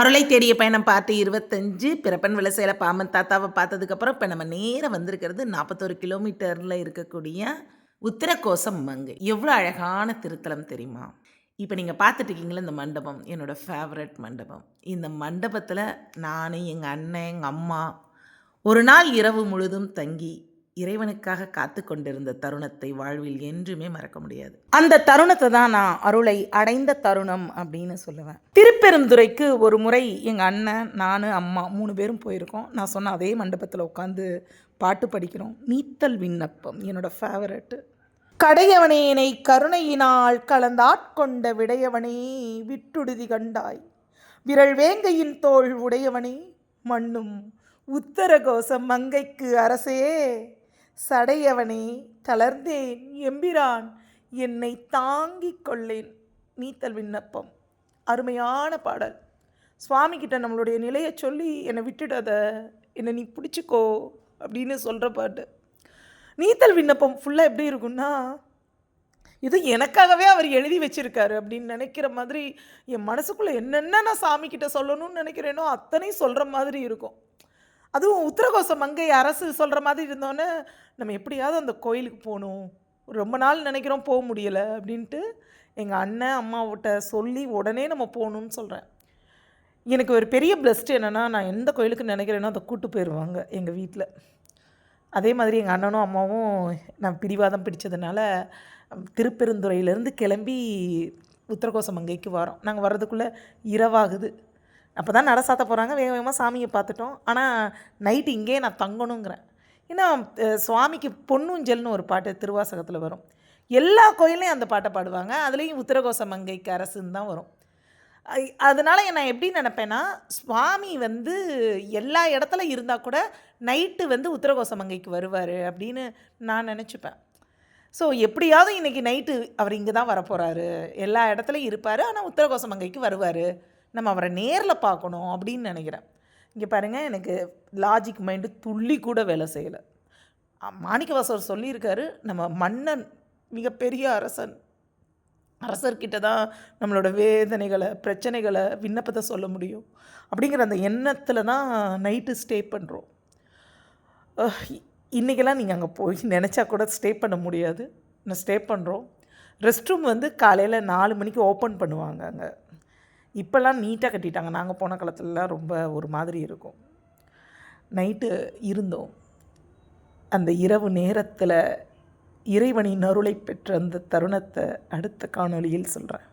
அருளை தேடிய பயணம் பார்த்து இருபத்தஞ்சு பிறப்பன் விலசையில் பாமன் தாத்தாவை பார்த்ததுக்கப்புறம் இப்போ நம்ம நேராக வந்திருக்கிறது நாற்பத்தொரு கிலோமீட்டரில் இருக்கக்கூடிய உத்தரகோசம் மங்கு. எவ்வளோ அழகான திருத்தலம் தெரியுமா? இப்போ நீங்கள் பார்த்துட்ருக்கீங்களே இந்த மண்டபம்? என்னோடய ஃபேவரட் மண்டபம். இந்த மண்டபத்தில் நான் எங்கள் அண்ணன் எங்கள் அம்மா ஒரு நாள் இரவு முழுதும் தங்கி இறைவனுக்காக காத்து கொண்டிருந்த தருணத்தை வாழ்வில் என்றுமே மறக்க முடியாது. அந்த தருணத்தை தான் நான் அருளை அடைந்த தருணம் அப்படின்னு சொல்லுவேன். திருப்பெருந்துறைக்கு ஒரு முறை எங்கள் அண்ணன் நான் அம்மா மூணு பேரும் போயிருக்கோம். நான் சொன்ன அதே மண்டபத்தில் உட்காந்து பாட்டு படிக்கிறோம். நீத்தல் விண்ணப்பம் என்னோட ஃபேவரட்டு கடையவனே என்னை கருணையினால் கலந்தாட்கொண்ட விடையவனே விட்டுடுதி கண்டாய். விரல் வேங்கையின் தோள் உடையவனே மண்ணும் உத்தரகோசம் மங்கைக்கு அரசே சடையவனே தளர்ந்தேன் எம்பிரான் என்னை தாங்கிக் கொள்ளேன். நீத்தல் விண்ணப்பம். அருமையான பாடல். சுவாமிக்கிட்ட நம்மளுடைய நிலையை சொல்லி என்னை விட்டுடாத. என்னை நீ பிடிச்சிக்கோ அப்படின்னு சொல்கிற பாட்டு. நீத்தல் விண்ணப்பம் ஃபுல்லாக எப்படி இருக்கும்னா இது எனக்காகவே அவர் எழுதி வச்சிருக்காரு அப்படின்னு நினைக்கிற மாதிரி என் மனசுக்குள்ளே என்னென்ன நான் சாமி கிட்ட சொல்லணும்னு நினைக்கிறேனோ அத்தனையும் சொல்கிற மாதிரி இருக்கும். அதுவும் உத்தரகோச மங்கை அரசு சொல்கிற மாதிரி இருந்தோன்னே நம்ம எப்படியாவது அந்த கோயிலுக்கு போகணும். ரொம்ப நாள் நினைக்கிறோம் போக முடியலை அப்படின்ட்டு எங்கள் அண்ணன் அம்மாவிட்ட சொல்லி உடனே நம்ம போகணுன்னு சொல்கிறேன் எனக்கு ஒரு பெரிய பிளஸ்ட் என்னென்னா நான் எந்த கோயிலுக்கு நினைக்கிறேனோ அதை கூட்டு போயிடுவாங்க எங்கள் வீட்டில் அதே மாதிரி எங்கள் அண்ணனும் அம்மாவும் நான் பிடிவாதம் பிடிச்சதுனால திருப்பெருந்துறையிலேருந்து கிளம்பி உத்தரகோச மங்கைக்கு வரோம். நாங்கள் வர்றதுக்குள்ளே இரவாகுது. அப்போ தான் நட சாத்த போகிறாங்க வேக வேகமாக சாமியை பார்த்துட்டோம். ஆனால் நைட்டு இங்கேயே நான் தங்கணுங்கிறேன். ஏன்னா சுவாமிக்கு பொன்னூஞ்சல்னு ஒரு பாட்டு திருவாசகத்தில் வரும். எல்லா கோயிலையும் அந்த பாட்டை பாடுவாங்க. அதுலேயும் உத்தரகோச மங்கைக்கு அரசுன்னு தான் வரும். அதனால் அதனால நான் எப்படி நினப்பேன்னா சுவாமி வந்து எல்லா இடத்துல இருந்தால் கூட நைட்டு வந்து உத்தரகோச மங்கைக்கு வருவார் அப்படின்னு நான் நினச்சிப்பேன். ஸோ எப்படியாவது இன்றைக்கி நைட்டு அவர் இங்கே தான் வரப்போகிறாரு எல்லா இடத்துலையும் இருப்பார். ஆனால் உத்தரகோச மங்கைக்கு வருவார். நம்ம அவரை நேரில் பார்க்கணும் அப்படின்னு நினைக்கிறேன். இங்கே பாருங்கள் எனக்கு லாஜிக் மைண்டு துள்ளி கூட வேலை செய்யலை. மாணிக்கவாசவர் சொல்லியிருக்காரு நம்ம மன்னன் மிகப்பெரிய அரசன். அரசர்கிட்ட தான் நம்மளோட வேதனைகளை பிரச்சனைகளை விண்ணப்பத்தை சொல்ல முடியும். அப்படிங்கிற அந்த எண்ணத்தில் தான் நைட்டு ஸ்டே பண்ணுறோம் இன்றைக்கெல்லாம் நீங்கள் அங்கே போய் நினச்சா கூட ஸ்டே பண்ண முடியாது. நான் ஸ்டே பண்ணுறோம் ரெஸ்ட் ரூம் வந்து காலையில் நாலு மணிக்கு ஓப்பன் பண்ணுவாங்க அங்கே. இப்போல்லாம் நீட்டாக கட்டிட்டாங்க. நாங்கள் போன காலத்துலலாம் ரொம்ப ஒரு மாதிரி இருக்கும். நைட்டு இருந்தோம். அந்த இரவு நேரத்தில் இறைவனின் அருளை பெற்ற அந்த தருணத்தை அடுத்த காணொளியில் சொல்கிறேன்